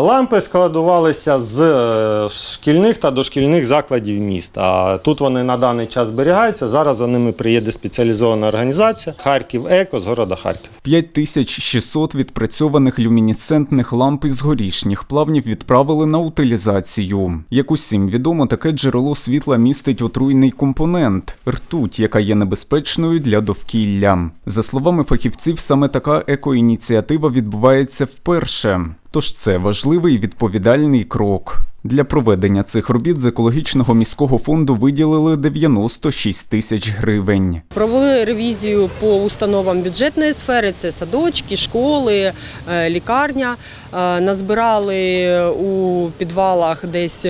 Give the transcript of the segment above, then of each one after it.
Лампи складувалися з е, шкільних та дошкільних закладів міста. Тут вони на даний час зберігаються. Зараз за ними приїде спеціалізована організація Харків Еко з города Харків. 5600 відпрацьованих люмінесцентних ламп із горішніх плавнів відправили на утилізацію. Як усім відомо, таке джерело світла містить отруйний компонент ртуть, яка є небезпечною для довкілля. За словами фахівців, саме така екоініціатива відбувається вперше. Тож це важливий відповідальний крок. Для проведення цих робіт з екологічного міського фонду виділили 96 тисяч гривень. Провели ревізію по установам бюджетної сфери: це садочки, школи, е, лікарня. Е, Назбирали у підвалах десь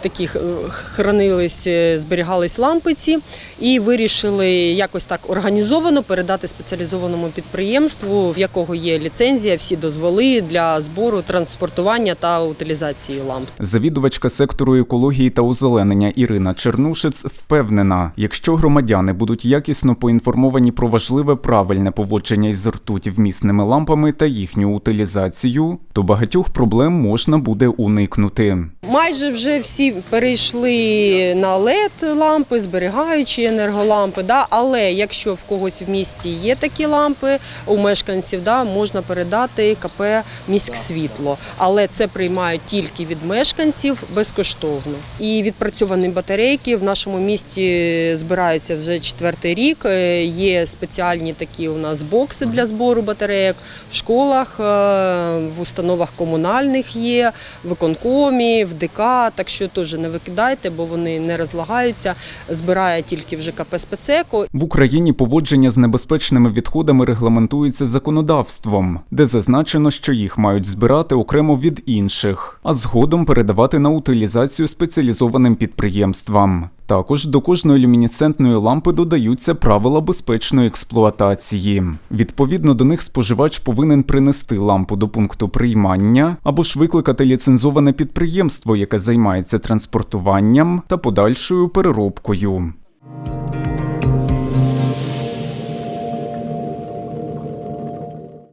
таких е, хранились, е, зберігались лампиці і вирішили якось так організовано передати спеціалізованому підприємству, в якого є ліцензія, всі дозволи для збору, транспортування та утилізації ламп. Завідувачка сектору екології та озеленення Ірина Чернушець впевнена, якщо громадяни будуть якісно поінформовані про важливе правильне поводження із ртуті вмісними лампами та їхню утилізацію, то багатьох проблем можна буде уникнути. Майже вже всі перейшли на led лампи, зберігаючі енерголампи. Да? Але якщо в когось в місті є такі лампи, у мешканців да, можна передати КП міськсвітло. Але це приймають тільки від мешканців безкоштовно. І відпрацьовані батарейки в нашому місті збираються вже четвертий рік. Е, Є спеціальні такі у нас бокси для збору батарейок в школах, е, в установах комунальних є, в виконкомі, в ДК. Так що теж не викидайте, бо вони не розлагаються. Збирає тільки вже КП «Спецеко». В Україні поводження з небезпечними відходами регламентується законодавством, де зазначено, що їх мають збирати окремо від інших, а згодом передавати на утилізацію спеціалізованим підприємствам. Також до кожної люмінесцентної лампи додаються правила безпечної експлуатації. Відповідно до них споживач повинен принести лампу до пункту приймання або ж викликати ліцензоване підприємство, яке займається транспортуванням та подальшою переробкою.